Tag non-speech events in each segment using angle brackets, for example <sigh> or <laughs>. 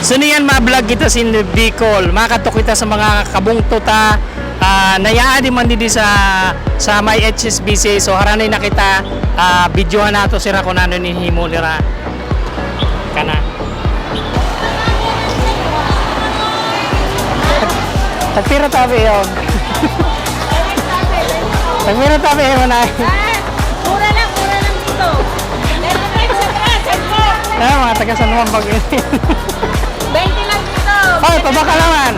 So niyan ma-vlog kita sin Bicol. Makatok kita sa mga kabungtota uh, nayaan di man di sa sa may HSBC. So haranay na kita ah, videohan nato sira kung ano ni himo nira. Kana. Tagpira tabi yun. <laughs> Tagpira tabi yun na. Mura lang, mura lang dito. Sa. Ah, mga taga San Juan Baguio. <laughs> 20 lang dito. Ay, pabaka naman.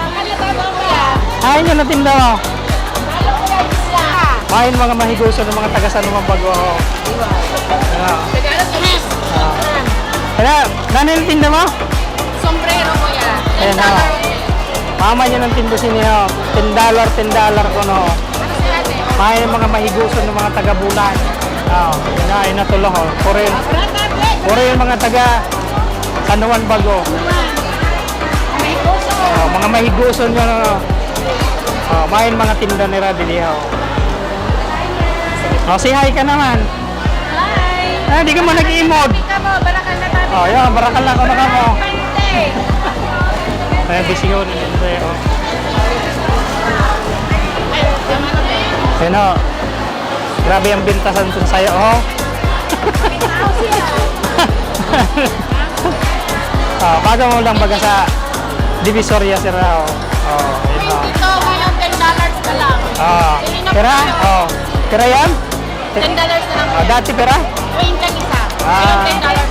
Ayun yung natinda mo. Ayun mga mahiguso ng mga taga San Juan. Ah. Yes. Kaya, nanay yung tinda mo? Sombrero kuya. Ayan, ha. Mama niya ng tinda siniyo. 10 dollar, 10 dollar ko no. May mga mahiguso ng mga taga Bulan. Ah, yun na, yun na tulo yun, pe. puro yung mga taga San Juan Bago. Mga mahiguso nyo no. Oh, mayin mga tinda nila dili ho. Oh, say hi ka naman. Hi. Ah, di ka mo mo, barakal na tabi. Oh, yan, barakal na ko na ka mo. Pante. Kaya busy ko din ito eh. Oh. Ayun oh. Grabe ang bintasan sa sayo, oh. <laughs> Ah, bago mo lang baga sa Divisoria sir. Oh, yun oh. Dito ngayon 10 dollars na lang. Ah, pera? Oh. Pera yan? 10 dollars na lang. Ah, dati pera? 20 ang isa. Ah. Ngayon 10 dollars